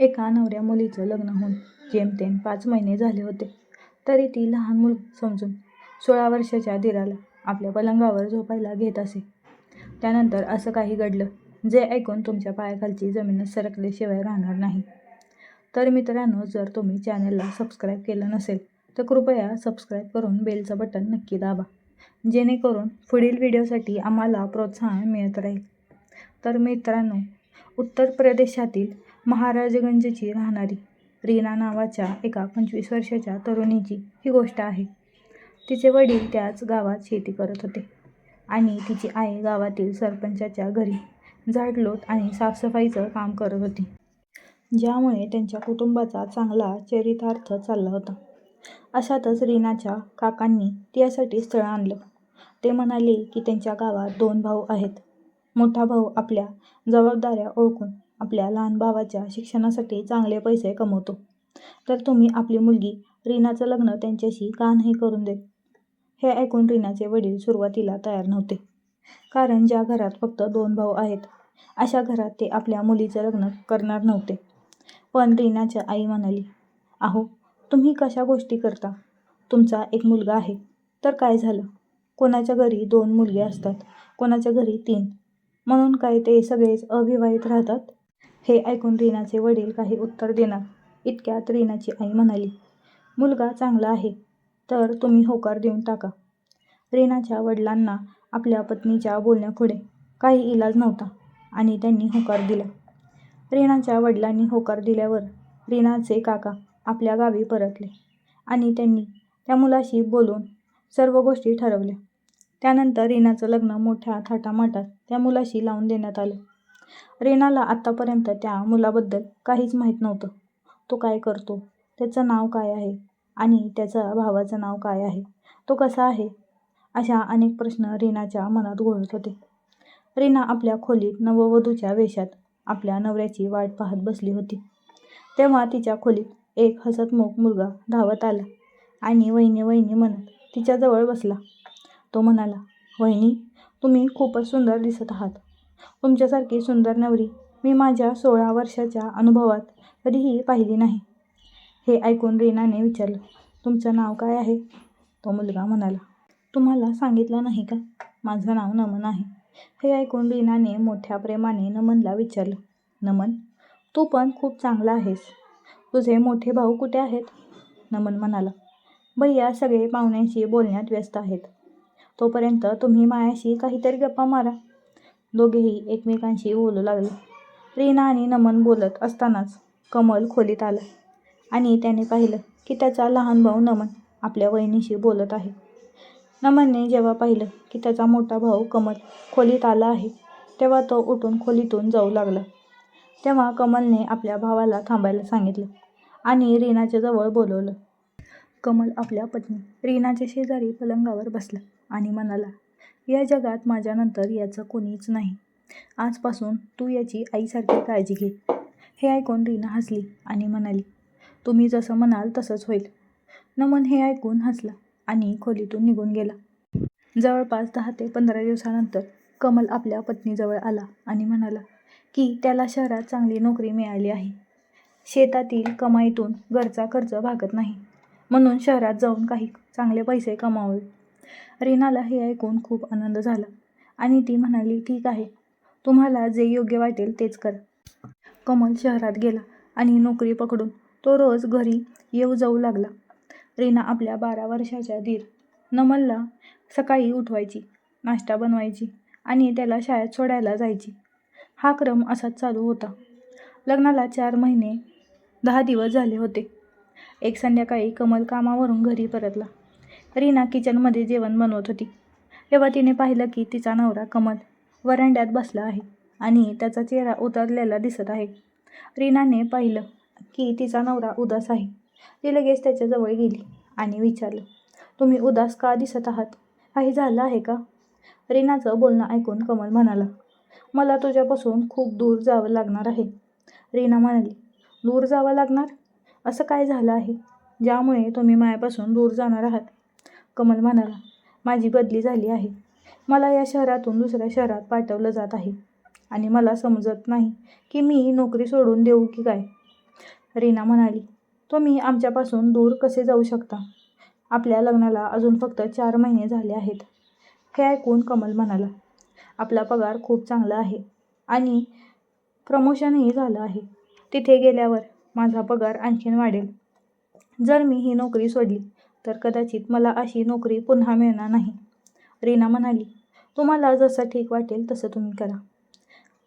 एका नवऱ्या मुलीचं लग्न होऊन जेमतेम पाच महिने झाले होते तरी ती लहान मूल समजून सोळा वर्षाच्या दिराला आपल्या पलंगावर झोपायला घेत असे. त्यानंतर असं काही घडलं जे ऐकून तुमच्या पायाखालची जमीनच सरकल्याशिवाय राहणार नाही. तर मित्रांनो जर तुम्ही चॅनलला सबस्क्राईब केलं नसेल तर कृपया सबस्क्राईब करून बेलचं बटन नक्की दाबा जेणेकरून पुढील व्हिडिओसाठी आम्हाला प्रोत्साहन मिळत राहील. तर मित्रांनो उत्तर प्रदेशातील महाराजगंजची राहणारी रीना नावाच्या एका पंचवीस वर्षाच्या तरुणीची ही गोष्ट आहे. तिचे वडील त्याच गावात शेती करत होते आणि तिची आई गावातील सरपंचाच्या घरी झाडलोट आणि साफसफाईचं काम करत होती. ज्यामुळे त्यांच्या कुटुंबाचा चांगला चरितार्थ चालला होता. अशातच रीनाच्या काकांनी त्यासाठी स्थळ आणलं. ते म्हणाले की त्यांच्या गावात दोन भाऊ आहेत. मोठा भाऊ आपल्या जबाबदाऱ्या ओळखून आपल्या लहान भावाच्या शिक्षणासाठी चांगले पैसे कमवतो. तर तुम्ही आपली मुलगी रीनाचं लग्न त्यांच्याशी का नाही करून देत? हे ऐकून रीनाचे वडील सुरुवातीला तयार नव्हते. कारण ज्या घरात फक्त दोन भाऊ आहेत अशा घरात ते आपल्या मुलीचं लग्न करणार नव्हते. पण रीनाच्या आई म्हणाली, अहो तुम्ही कशा गोष्टी करता? तुमचा एक मुलगा आहे तर काय झालं? कोणाच्या घरी दोन मुलगे असतात, कोणाच्या घरी तीन. म्हणून काय ते सगळेच अविवाहित राहतात? हे ऐकून रीनाचे वडील काही उत्तर देणार इतक्यात रीनाची आई म्हणाली, मुलगा चांगला आहे तर तुम्ही होकार देऊन टाका. रीनाच्या वडिलांना आपल्या पत्नीच्या बोलण्यापुढे काही इलाज नव्हता आणि त्यांनी होकार दिला. रीनाच्या वडिलांनी होकार दिल्यावर रीनाचे काका आपल्या गावी परतले आणि त्यांनी त्या मुलाशी बोलून सर्व गोष्टी ठरवल्या. त्यानंतर रीनाचं लग्न मोठ्या थाटामाटात त्या मुलाशी लावून देण्यात आलं. रीनाला आत्तापर्यंत त्या मुलाबद्दल काहीच माहीत नव्हतं. तो काय करतो, त्याचं नाव काय आहे आणि त्याच्या भावाचं नाव काय आहे, तो कसा आहे, अशा अनेक प्रश्न रीनाच्या मनात घोळत होते. रीना आपल्या खोलीत नववधूच्या वेशात आपल्या नवऱ्याची वाट पाहत बसली होती. तेव्हा तिच्या खोलीत एक हसतमुख मुलगा धावत आला आणि वहिनी वहिनी म्हणत तिच्याजवळ बसला. तो म्हणाला, वहिनी तुम्ही खूपच सुंदर दिसत आहात. तुमच्यासारखी सुंदर नवरी मी माझ्या सोळा वर्षाच्या अनुभवात कधीही पाहिली नाही. हे ऐकून रीनाने विचारलं, तुमचं नाव काय आहे? तो मुलगा म्हणाला, तुम्हाला सांगितलं नाही का? माझं नाव नमन आहे. हे ऐकून रीनाने मोठ्या प्रेमाने नमनला विचारलं, नमन तू पण खूप चांगला आहेस. तुझे मोठे भाऊ कुठे आहेत? नमन म्हणाला, भैया सगळे पाहुण्यांशी बोलण्यात व्यस्त आहेत. तोपर्यंत तुम्ही मायाशी काहीतरी गप्पा मारा. दोघेही एकमेकांशी बोलू लागले. रीना आणि नमन बोलत असतानाच कमल खोलीत आला आणि त्याने पाहिलं की त्याचा लहान भाऊ नमन आपल्या वहिनीशी बोलत आहे. नमनने जेव्हा पाहिलं की त्याचा मोठा भाऊ कमल खोलीत आला आहे तेव्हा तो उठून खोलीतून जाऊ लागला. तेव्हा कमलने आपल्या भावाला थांबायला सांगितलं आणि रीनाच्या जवळ बोलवलं कमल आपल्या पत्नी रीनाच्या शेजारी पलंगावर बसला आणि म्हणाला, या जगात माझ्यानंतर याचं कोणीच नाही. आजपासून तू याची आईसारखी काळजी घे. हे ऐकून रीना हसली आणि म्हणाली, तुम्ही जसं म्हणाल तसंच होईल. नमन हे ऐकून हसला आणि खोलीतून निघून गेला. जवळपास दहा ते पंधरा दिवसानंतर कमल आपल्या पत्नीजवळ आला आणि म्हणाला की त्याला शहरात चांगली नोकरी मिळाली आहे. शेतातील कमाईतून घरचा खर्च भागत नाही. म्हणून शहरात जाऊन काही चांगले पैसे कमावे रीनाला हे ऐकून खूप आनंद झाला आणि ती म्हणाली ठीक आहे, तुम्हाला जे योग्य वाटेल तेच करा. कमल शहरात गेला आणि नोकरी पकडून तो रोज घरी येऊ जाऊ लागला. रीना आपल्या बारा वर्षाच्या दीर नमलला सकाळी उठवायची, नाश्ता बनवायची आणि त्याला शाळेत सोडायला जायची. हा क्रम असाच चालू होता. लग्नाला चार महिने दहा दिवस झाले होते. एक संध्याकाळी कमल कामावरून घरी परतला. रीना किचनमध्ये जेवण बनवत होती. तेव्हा तिने पाहिलं की तिचा नवरा कमल वरांड्यात बसला आहे आणि त्याचा चेहरा उतरलेला दिसत आहे. रीनाने पाहिलं की तिचा नवरा उदास आहे. ती लगेच त्याच्याजवळ गेली आणि विचारलं, तुम्ही उदास का दिसत आहात? काही झालं आहे का? रीनाचं बोलणं ऐकून कमल म्हणाला, मला तुझ्यापासून खूप दूर जावं लागणार आहे. रीना म्हणाली, दूर जावं लागणार? असं काय झालं आहे, ज्यामुळे तुम्ही माझ्यापासून दूर जाणार आहात? कमल म्हणाला, माझी बदली झाली आहे. मला या शहरातून दुसऱ्या शहरात पाठवलं जात आहे. आणि मला समजत नाही की मी नोकरी सोडून देऊ की काय. रीना म्हणाली तुम्ही आमच्यापासून दूर कसे जाऊ शकता? आपल्या लग्नाला अजून फक्त चार महिने झाले आहेत. हे ऐकून कमल म्हणाला आपला पगार खूप चांगला आहे आणि प्रमोशनही झालं आहे. तिथे गेल्यावर माझा पगार आणखीन वाढेल. जर मी ही नोकरी सोडली तर कदाचित मला अशी नोकरी पुन्हा मिळणार नाही. रीना म्हणाली तुम्हाला जसं ठीक वाटेल तसं तुम्ही करा.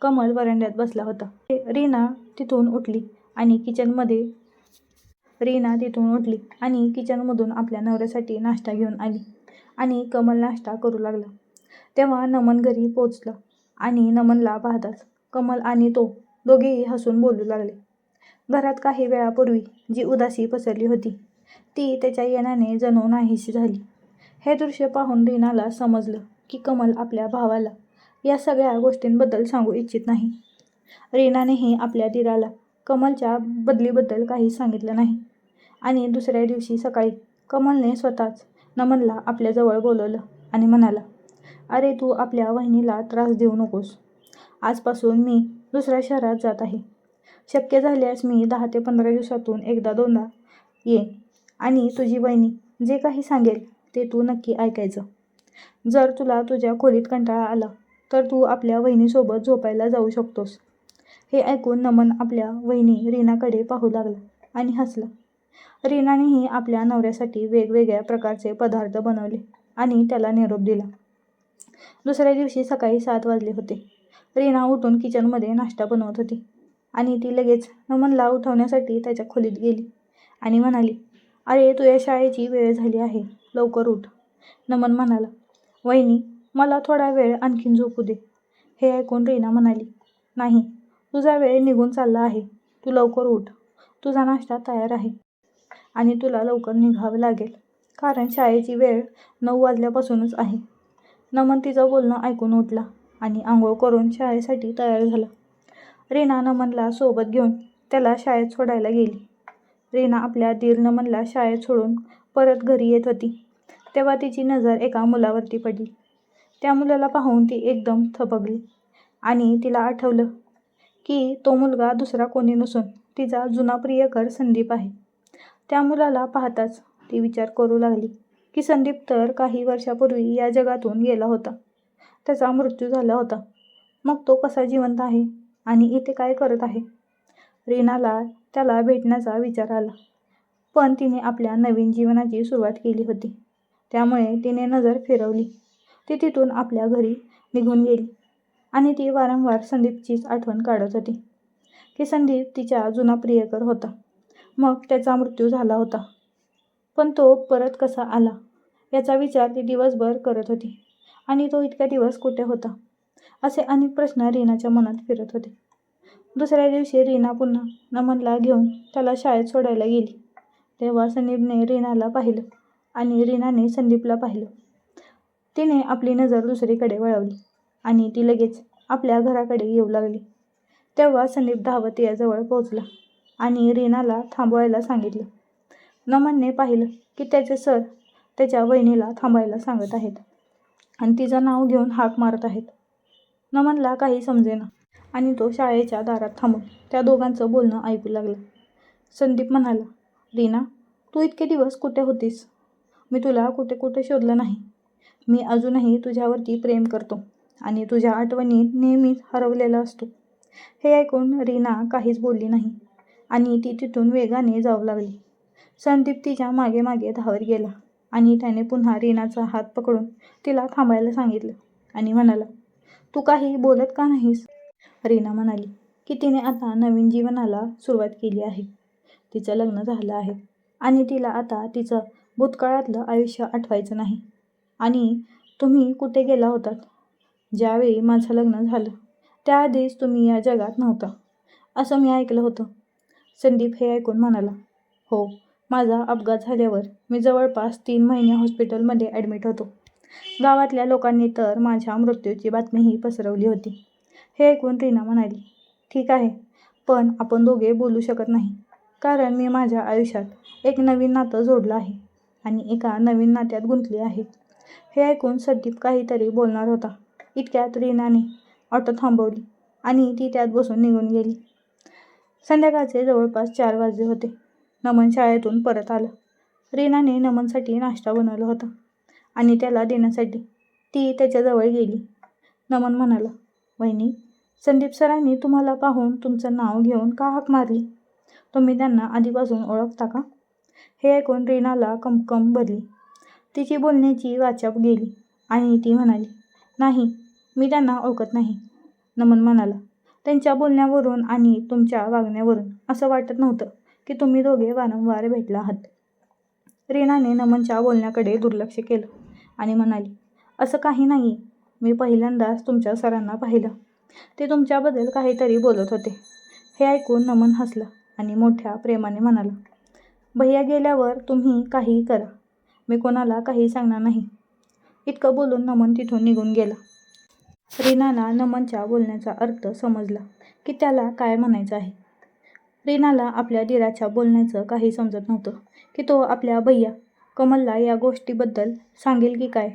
कमल वरांड्यात बसला होता. रीना तिथून उठली आणि किचनमध्ये रीना तिथून उठली आणि किचनमधून आपल्या नवऱ्यासाठी नाश्ता घेऊन आली आणि कमल नाश्ता करू लागला. तेव्हा नमन घरी पोचलं आणि नमनला पाहताच कमल आणि तो दोघेही हसून बोलू लागले. घरात काही वेळापूर्वी जी उदासी पसरली होती ती त्याच्या येण्याने जणू नाहीशी झाली. हे दृश्य पाहून रीनाला समजलं की कमल आपल्या भावाला या सगळ्या गोष्टींबद्दल सांगू इच्छित नाही. रीनानेही आपल्या दिराला कमलच्या बदलीबद्दल काही सांगितलं नाही. आणि दुसऱ्या दिवशी सकाळी कमलने स्वतःच नमनला आपल्याजवळ बोलवलं आणि म्हणाला अरे तू आपल्या वहिनीला त्रास देऊ नकोस. आजपासून मी दुसऱ्या शहरात जात आहे. शक्य झाल्यास मी दहा ते पंधरा दिवसातून एकदा दोनदा येईन आणि तुझी वहिनी जे काही सांगेल ते तू नक्की ऐकायचं. जर तुला तुझ्या खोलीत कंटाळा आला तर तू आपल्या वहिनीसोबत झोपायला जाऊ शकतोस. हे ऐकून नमन आपल्या वहिनी रीनाकडे पाहू लागला आणि हसला. रीनानेही आपल्या नवऱ्यासाठी वेगवेगळ्या प्रकारचे पदार्थ बनवले आणि त्याला निरोप दिला. दुसऱ्या दिवशी सकाळी सात वाजले होते. रीना उठून किचनमध्ये नाश्ता बनवत होती आणि ती लगेच नमनला उठवण्यासाठी त्याच्या खोलीत गेली आणि म्हणाली अरे तुझ्या शाळेची वेळ झाली आहे. लवकर उठ. नमन म्हणाला. वहिनी मला थोडा वेळ आणखीन झोपू दे. हे ऐकून रीना म्हणाली. नाही तुझा वेळ निघून चालला आहे. तू लवकर उठ. तुझा नाश्ता तयार आहे. आणि तुला लवकर निघावं लागेल. कारण शाळेची वेळ नऊ वाजल्यापासूनच आहे. नमन तिचं बोलणं ऐकून उठला आणि आंघोळ करून शाळेसाठी तयार झाला. रीना नमनला सोबत घेऊन त्याला शाळेत सोडायला गेली. रीना आपल्या दीर नमनला शाळेत सोडून परत घरी येत होती. तेव्हा तिची नजर एका मुलावरती पडली. त्या मुलाला पाहून ती एकदम थबकली आणि तिला आठवलं की तो मुलगा दुसरा कोणी नसून तिचा जुना प्रियकर संदीप आहे. त्या मुलाला पाहताच ती विचार करू लागली की संदीप तर काही वर्षापूर्वी या जगातून गेला होता. त्याचा मृत्यू झाला होता. मग तो कसा जिवंत आहे आणि इथे काय करत आहे? रीनाला त्याला भेटण्याचा विचार आला. पण तिने आपल्या नवीन जीवनाची सुरुवात केली होती. त्यामुळे तिने नजर फिरवली. ती तिथून आपल्या घरी निघून गेली आणि ती वारंवार संदीपचीच आठवण काढत होती. की संदीप तिच्या जुना प्रियकर होता. मग त्याचा मृत्यू झाला होता. पण तो परत कसा आला याचा विचार ती दिवसभर करत होती आणि तो इतक्या दिवस कुठे होता असे अनेक प्रश्न रीनाच्या मनात फिरत होते. दुसऱ्या दिवशी रीना पुन्हा नमनला घेऊन त्याला शाळेत सोडायला गेली. तेव्हा संदीपने रीनाला पाहिलं आणि रीनाने संदीपला पाहिलं. तिने आपली नजर दुसरीकडे वळवली आणि ती लगेच आपल्या घराकडे येऊ लागली. तेव्हा संदीप धावत याजवळ पोहोचला आणि रीनाला थांबवायला सांगितलं. नमनने पाहिलं की त्याचे सर त्याच्या वहिनीला थांबायला सांगत आहेत आणि तिचं नाव घेऊन हाक मारत आहेत. नमनला काही समजेना. आणि तो शाळेच्या दारात थांबून त्या दोघांचं बोलणं ऐकू लागला. संदीप म्हणाला रीना तू इतके दिवस कुठे होतीस? मी तुला कुठे कुठे शोधलं नाही. मी अजूनही तुझ्यावरती प्रेम करतो आणि तुझ्या आठवणीत नेहमीच हरवलेला असतो. हे ऐकून रीना काहीच बोलली नाही आणि ती तिथून वेगाने जाऊ लागली. संदीप तिच्यामागे मागे धावत गेला आणि त्याने पुन्हा रीनाचा हात पकडून तिला थांबायला सांगितलं आणि म्हणाला तू काही बोलत का नाहीस? रीना म्हणाली की तिने आता नवीन जीवनाला सुरुवात केली आहे. तिचं लग्न झालं आहे आणि तिला आता तिचं भूतकाळातलं आयुष्य आठवायचं नाही. आणि तुम्ही कुठे गेला होतात? ज्यावेळी माझं लग्न झालं त्याआधीच तुम्ही या जगात नव्हता. असं मी ऐकलं होतं. संदीप हे ऐकून म्हणाला हो माझा अपघात झाल्यावर मी जवळपास तीन महिने हॉस्पिटलमध्ये ॲडमिट होतो. गावातल्या लोकांनी तर माझ्या मृत्यूची बातमीही पसरवली होती. हे ऐकून रीना म्हणाली ठीक आहे पण आपण दोघे बोलू शकत नाही. कारण मी माझ्या आयुष्यात एक नवीन नातं जोडलं आहे आणि एका नवीन नात्यात गुंतली आहे. हे ऐकून संदीप काहीतरी बोलणार होता. इतक्यात रीनाने ऑटो थांबवली आणि ती त्यात बसून निघून गेली. संध्याकाळचे जवळपास चार वाजले होते. नमन शाळेतून परत आलं. रीनाने नमनसाठी नाश्ता बनवला होता आणि त्याला देण्यासाठी ती त्याच्याजवळ गेली. नमन म्हणाला वहिनी संदीप सरांनी तुम्हाला पाहून तुमचं नाव घेऊन का हाक मारली? तुम्ही त्यांना आधीपासून ओळखता का? हे ऐकून रीनाला कमकम भरली तिची बोलण्याची वाचप गेली आणि ती म्हणाली नाही मी त्यांना ओळखत नाही नमन म्हणाला. त्यांच्या बोलण्यावरून आणि तुमच्या वागण्यावरून असं वाटत नव्हतं की तुम्ही दोघे वारंवार भेटला आहात. रीनाने नमनच्या बोलण्याकडे दुर्लक्ष केलं आणि म्हणाली असं काही नाही. मी पहिल्यांदाच तुमच्या सरांना पाहिलं. ते तुमच्याबद्दल काहीतरी बोलत होते. हे ऐकून नमन हसला आणि मोठ्या प्रेमाने म्हणाला भैया गेल्यावर तुम्ही काही करा. मी कोणाला काही सांगणार नाही. इतकं बोलून नमन तिथून निघून गेला. रीनाला नमनच्या बोलण्याचा अर्थ समजला की त्याला काय म्हणायचं आहे. रीनाला आपल्या दिराच्या बोलण्याचं काही समजत नव्हतं की तो आपल्या भैया कमलला या गोष्टीबद्दल सांगेल की काय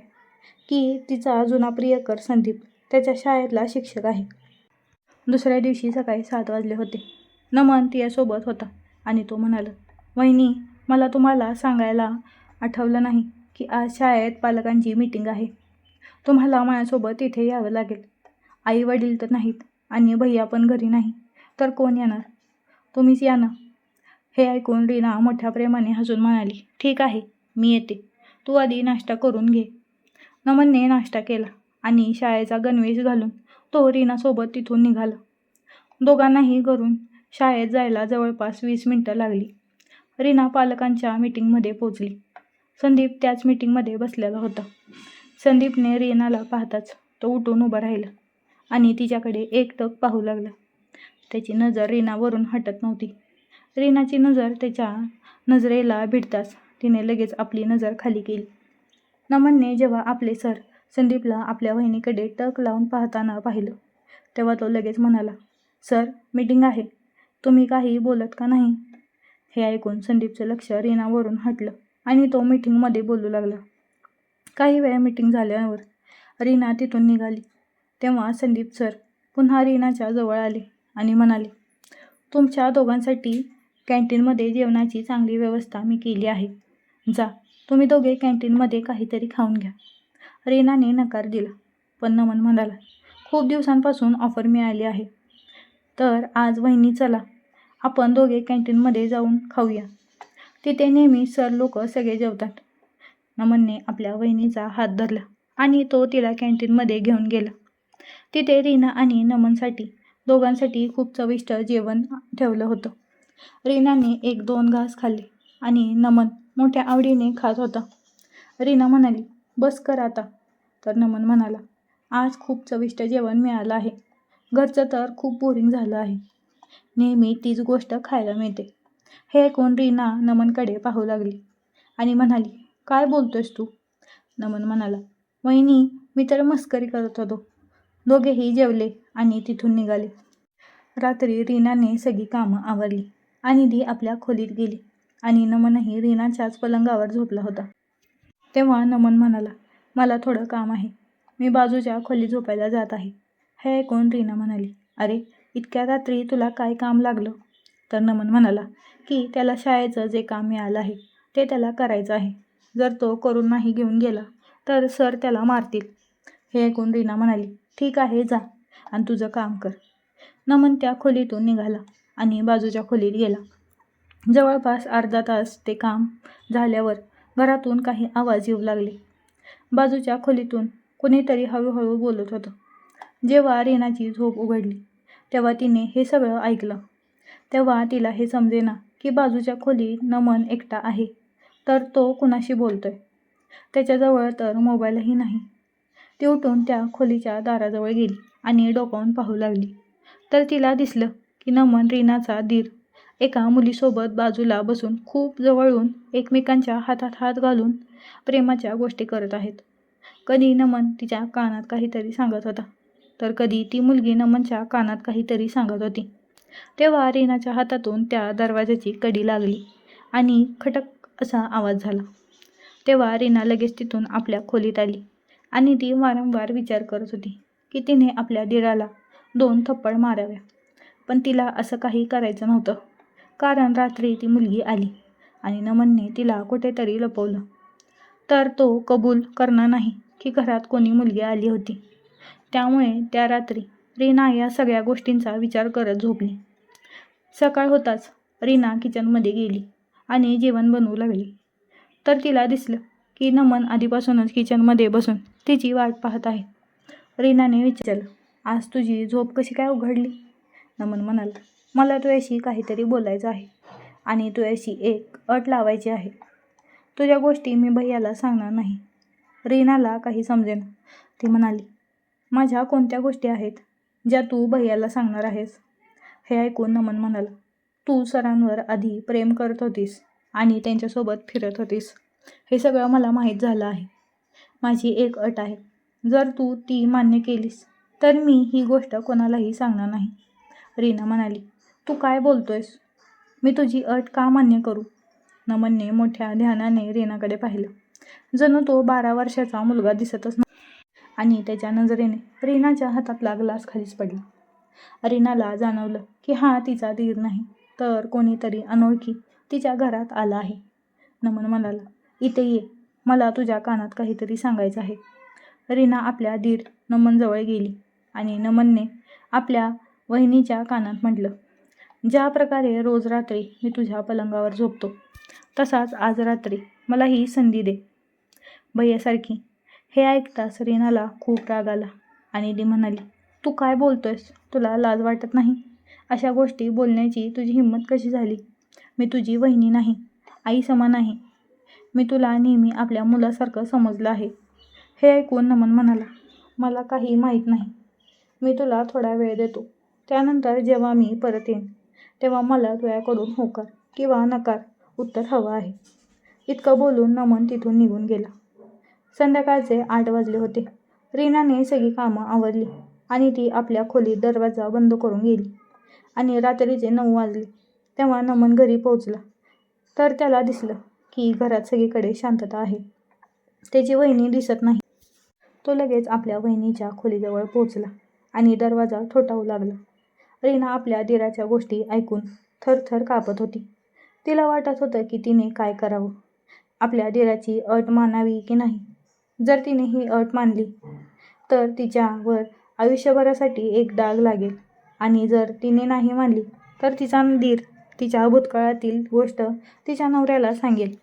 की तिचा जुना प्रियकर संदीप त्याच्या शाळेतला शिक्षक आहे. दुसऱ्या दिवशी सकाळी सात वाजले होते. नमन तियासोबत होता आणि तो म्हणाला वहिनी मला तुम्हाला सांगायला आठवलं नाही की आज शाळेत पालकांची मीटिंग आहे. तुम्हाला माझ्यासोबत इथे यावं लागेल. आई वडील तर नाहीत आणि भैया पण घरी नाही तर कोण येणार? तुम्हीच या ना. हे ऐकून रीना मोठ्या प्रेमाने हसून म्हणाली ठीक आहे मी येते. तू आधी नाश्ता करून घे. नमनने नाश्ता केला. आणि शाळेचा गणवेश घालून तो रीनासोबत तिथून निघाला. दोघांनाही घरून शाळेत जायला जवळपास वीस मिनटं लागली. रीना पालकांच्या मीटिंगमध्ये पोचली संदीप त्याच मीटिंगमध्ये बसलेला होता. संदीपने रीनाला पाहताच तो उठून उभा राहिला आणि तिच्याकडे एकटक पाहू लागला. त्याची नजर रीनावरून हटत नव्हती. रीनाची नजर त्याच्या नजरेला भिडताच तिने लगेच आपली नजर खाली केली. नमनने जेव्हा आपले सर संदीपला आपल्या वहिनीकडे टक लावून पाहताना पाहिलं. तेव्हा तो लगेच म्हणाला सर मीटिंग आहे. तुम्ही काही बोलत का नाही? हे ऐकून संदीपचं लक्ष रीनावरून हटलं आणि तो मीटिंगमध्ये बोलू लागला. काही वेळा मीटिंग झाल्यावर रीना तिथून निघाली. तेव्हा संदीप सर पुन्हा रीनाच्या जवळ आले आणि म्हणाले तुमच्या दोघांसाठी कॅन्टीनमध्ये जेवणाची चांगली व्यवस्था मी केली आहे. जा तुम्ही दोघे कॅन्टीनमध्ये काहीतरी खाऊन घ्या. रीनाने नकार दिला. पण नमन म्हणाला खूप दिवसांपासून ऑफर मिळाली आहे. तर आज वहिनी चला. आपण दोघे कॅन्टीनमध्ये जाऊन खाऊया. तिथे नेहमी सर लोक सगळे जेवतात. नमनने आपल्या वहिनीचा हात धरला आणि तो तिला कॅन्टीनमध्ये घेऊन गेला. तिथे रीना आणि नमनसाठी दोघांसाठी खूप चविष्ट जेवण ठेवलं होतं. रीनाने एक दोन घास खाल्ले आणि नमन मोठ्या आवडीने खात होता. रीना म्हणाली बस कर आता तर नमन म्हणाला. आज खूप चविष्ट जेवण मिळालं आहे. घरचं तर खूप बोरिंग झालं आहे. नेहमी तीच गोष्ट खायला मिळते. हे ऐकून रीना नमनकडे पाहू लागली आणि म्हणाली काय बोलतोयस तू? नमन म्हणाला वहिनी मी तर मस्करी करत होतो. दोघेही जेवले आणि तिथून निघाले. रात्री रीनाने सगळी कामं आवरली आणि ती आपल्या खोलीत गेली आणि नमनही रीनाच्याच पलंगावर झोपला होता. तेव्हा नमन म्हणाला मला थोडं काम आहे. मी बाजूच्या खोलीत झोपायला जात आहे. हे ऐकून रीना म्हणाली अरे इतक्या रात्री तुला काय काम लागलं? तर नमन म्हणाला की त्याला शाळेचं जे काम मिळालं आहे ते त्याला करायचं आहे. जर तो करून नाही घेऊन गेला तर सर त्याला मारतील. हे ऐकून रीना म्हणाली ठीक आहे जा आणि तुझं काम कर. नमन त्या खोलीतून निघाला आणि बाजूच्या खोलीत गेला. जवळपास अर्धा तास ते काम झाल्यावर घरातून काही आवाज येऊ लागले. बाजूच्या खोलीतून कुणीतरी हळूहळू बोलत होतं. जेव्हा रेनाची झोप उघडली तेव्हा तिने हे सगळं ऐकलं. तेव्हा तिला हे समजेना की बाजूच्या खोलीत नमन एकटा आहे तर तो कुणाशी बोलतोय? त्याच्याजवळ तर मोबाईलही नाही. ती उठून त्या खोलीच्या दाराजवळ गेली आणि डोकावून पाहू लागली. तर तिला दिसलं की नमन रीनाचा दीर एका मुलीसोबत बाजूला बसून खूप जवळून एकमेकांच्या हातात हात घालून प्रेमाच्या गोष्टी करत आहेत. कधी नमन तिच्या कानात काहीतरी सांगत होता तर कधी ती मुलगी नमनच्या कानात काहीतरी सांगत होती. तेव्हा रीनाच्या हातातून त्या दरवाजाची कडी लागली आणि खटक असा आवाज झाला. तेव्हा रीना लगेच तिथून आपल्या खोलीत आली आणि ती वारंवार विचार करत होती की तिने आपल्या दिराला दोन थप्पड माराव्या पण तिला असं काही करायचं नव्हतं. कारण रात्री ती मुलगी आली आणि नमनने तिला कुठेतरी लपवलं. तर तो कबूल करणार नाही की घरात कोणी मुलगी आली होती. त्यामुळे त्या रात्री रीना या सगळ्या गोष्टींचा विचार करत झोपली. सकाळ होताच रीना किचनमध्ये गेली आणि जेवण बनवू लागली. तर तिला दिसलं की नमन आधीपासूनच किचनमध्ये बसून तिची वाट पाहत आहे. रीनाने विचारलं आज तुझी झोप कशी काय उघडली? नमन म्हणाला मला तुझ्याशी काहीतरी बोलायचं आहे. आणि तुझ्याशी एक अट लावायची आहे. तुझ्या गोष्टी मी भैयाला सांगणार नाही. रीनाला काही समजेना. ती म्हणाली माझ्या कोणत्या गोष्टी आहेत ज्या तू भैयाला सांगणार आहेस? हे ऐकून नमन म्हणाला तू सरांवर आधी प्रेम करत होतीस आणि त्यांच्यासोबत फिरत होतीस. हे सगळं मला माहीत झालं आहे. माझी एक अट आहे. जर तू ती मान्य केलीस तर मी ही गोष्ट कोणालाही सांगणार नाही. रीना म्हणाली तू काय बोलतोयस? मी तुझी अट का मान्य करू? नमनने मोठ्या ध्यानाने रीनाकडे पाहिलं. जणू तो बारा वर्षाचा मुलगा दिसतच नाही आणि त्याच्या नजरेने रीनाच्या हातातला ग्लास खालीच पडला. रीनाला जाणवलं की हा तिचा धीर नाही तर कोणीतरी अनोळखी तिच्या घरात आला आहे. नमन म्हणाला इथे ये. मला तुझ्या कानात काहीतरी सांगायचं आहे. रीना आपल्या धीर नमनजवळ गेली आणि नमनने आपल्या वहिनीच्या कानात म्हटलं ज्या प्रकारे रोज रात्री मी तुझ्या पलंगावर झोपतो तसाच आज रात्री मला ही संधी दे. भैयासारखी हे ऐकताच रीनाला खूप राग आला आणि ती म्हणाली तू काय बोलतोयस? तुला लाज वाटत नाही? अशा गोष्टी बोलण्याची तुझी हिंमत कशी झाली? मी तुझी वहिनी नाही आई समान आहे. मी तुला नेहमी आपल्या मुलासारखं समजलं आहे. हे ऐकून नमन म्हणाला मला काही माहीत नाही. मी तुला थोडा वेळ देतो. त्यानंतर जेव्हा मी परत येईन तेव्हा मला तुझ्याकडून होकार किंवा नकार उत्तर हवं आहे. इतकं बोलून नमन तिथून निघून गेला. संध्याकाळचे आठ वाजले होते. रीनाने सगळी कामं आवरली आणि ती आपल्या खोलीत दरवाजा बंद करून गेली आणि रात्रीचे नऊ वाजले. तेव्हा नमन घरी पोहोचला. तर त्याला दिसलं की घरात सगळीकडे शांतता आहे. त्याची वहिनी दिसत नाही. तो लगेच आपल्या वहिनीच्या खोलीजवळ पोहोचला आणि दरवाजा ठोठावू लागला. रीना आपल्या दिराच्या गोष्टी ऐकून थरथर कापत होती. तिला वाटत होतं की तिने काय करावं? आपल्या दिराची अट मानावी की नाही? जर तिने ही अट मानली तर तिच्यावर आयुष्यभरासाठी एक डाग लागेल. आणि जर तिने नाही मानली तर तिचा दीर तिच्या भूतकाळातील गोष्ट तिच्या नवऱ्याला सांगेल.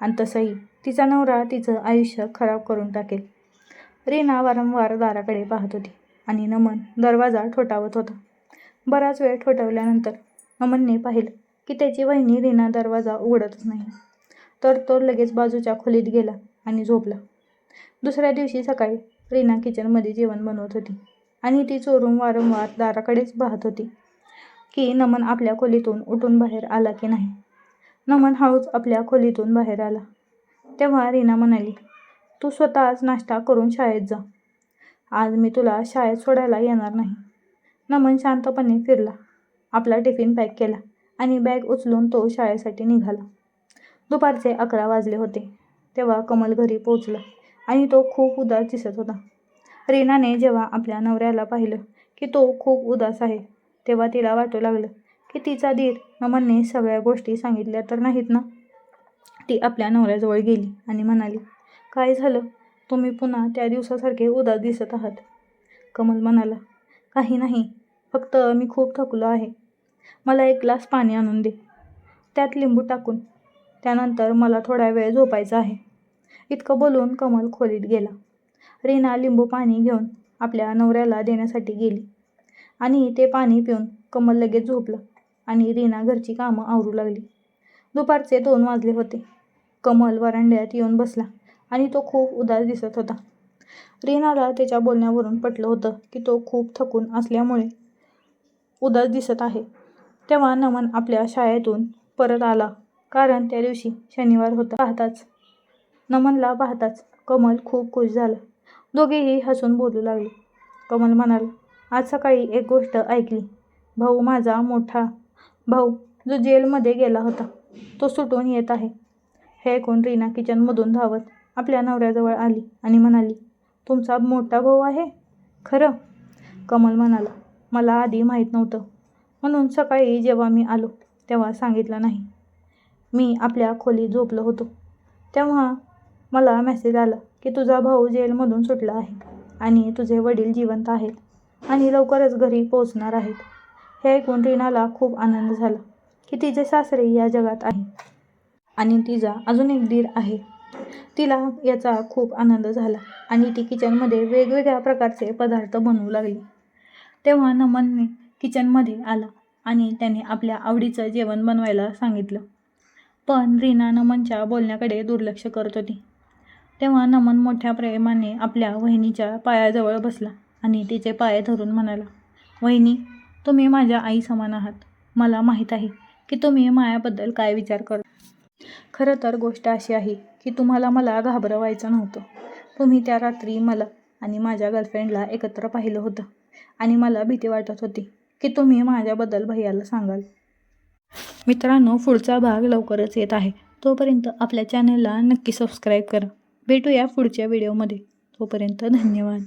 आणि तसंही तिचा नवरा तिचं आयुष्य खराब करून टाकेल. रीना वारंवार दाराकडे पाहत होती आणि नमन दरवाजा ठोठावत होता. बराच वेळ ठोठवल्यानंतर नमनने पाहिलं की त्याची वहिनी रीना दरवाजा उघडतच नाही. तर तो लगेच बाजूच्या खोलीत गेला आणि झोपला. दुसऱ्या दिवशी सकाळी रीना किचनमध्ये जेवण बनवत होती आणि ती चोरून वारंवार दाराकडेच पाहत होती की नमन आपल्या खोलीतून उठून बाहेर आला की नाही. नमन हळूच आपल्या खोलीतून बाहेर आला. तेव्हा रीना म्हणाली तू स्वतःच नाश्ता करून शाळेत जा. आज मी तुला शाळेत सोडायला येणार नाही. नमन शांतपणे फिरला. आपला टिफिन पॅक केला आणि बॅग उचलून तो शाळेसाठी निघाला. दुपारचे अकरा वाजले होते. तेव्हा कमल घरी पोचला आणि तो खूप उदास दिसत होता. रीनाने जेव्हा आपल्या नवऱ्याला पाहिलं की तो खूप उदास आहे तेव्हा तिला वाटू लागलं की तिचा धीर नमनने सगळ्या गोष्टी सांगितल्या तर नाहीत ना? ती आपल्या नवऱ्याजवळ गेली आणि म्हणाली काय झालं? तुम्ही पुन्हा त्या दिवसासारखे उदास दिसत आहात. कमल म्हणाला काही नाही. फक्त मी खूप थकलो आहे. मला एक ग्लास पाणी आणून दे. त्यात लिंबू टाकून. त्यानंतर मला थोडा वेळ झोपायचा आहे. इतकं बोलून कमल खोलीत गेला. रीना लिंबू पाणी घेऊन आपल्या नवऱ्याला देण्यासाठी गेली. आणि ते पाणी पिऊन कमल लगेच झोपला आणि रीना घरची कामं आवरू लागली. दुपारचे दोन वाजले होते. कमल वरांड्यात येऊन बसला आणि तो खूप उदास दिसत होता. रीनाला त्याच्या बोलण्यावरून पटलं होतं की तो खूप थकून असल्यामुळे उदास दिसत आहे. तेव्हा नमन आपल्या शाळेतून परत आला. कारण त्या दिवशी शनिवार होता. पाहताच नमनला पाहताच कमल खूप खुश झाला. दोघेही हसून बोलू लागले. कमल म्हणाला आज सकाळी एक गोष्ट ऐकली. भाऊ माझा मोठा भाऊ जो जेलमध्ये गेला होता तो सुटून येत आहे हे ऐकून रीना किचनमधून धावत आपल्या नवऱ्याजवळ आली आणि म्हणाली तुमचा मोठा भाऊ आहे? खरं कमल म्हणाला मला आधी माहीत नव्हतं. म्हणून सकाळी जेव्हा मी आलो तेव्हा सांगितलं नाही. मी आपल्या खोलीत झोपलो होतो. तेव्हा मला मेसेज आला की तुझा भाऊ जेलमधून सुटला आहे आणि तुझे वडील जिवंत आहेत आणि लवकरच घरी पोहोचणार आहेत. हे ऐकून रीनाला खूप आनंद झाला की तिचे सासरे या जगात आहे आणि तिचा अजून एक दीर आहे. तिला याचा खूप आनंद झाला आणि ती किचनमध्ये वेगवेगळ्या प्रकारचे पदार्थ बनवू लागली. तेव्हा नमनने किचनमध्ये आला आणि त्याने आपल्या आवडीचं जेवण बनवायला सांगितलं. पण रीना नमनच्या बोलण्याकडे दुर्लक्ष करत होती. तेव्हा नमन मोठ्या प्रेमाने आपल्या वहिनीच्या पायाजवळ बसला आणि तिचे पाय धरून म्हणाला वहिनी तुम्ही माझ्या आई समान आहात. मला माहीत आहे की तुम्ही मायाबद्दल काय विचार करता. खरं तर गोष्ट अशी आहे की तुम्हाला मला घाबरवायचं नव्हतं. तुम्ही त्या रात्री मला आणि माझ्या गर्लफ्रेंडला एकत्र पाहिलं होतं. आणि मला भीती वाटत होती की तुम्ही माझ्याबद्दल भैयाला सांगाल. मित्रांनो पुढचा भाग लवकरच येत आहे. तोपर्यंत आपल्या चॅनलला नक्की सबस्क्राईब करा. भेटूया पुढच्या व्हिडिओमध्ये तोपर्यंत धन्यवाद.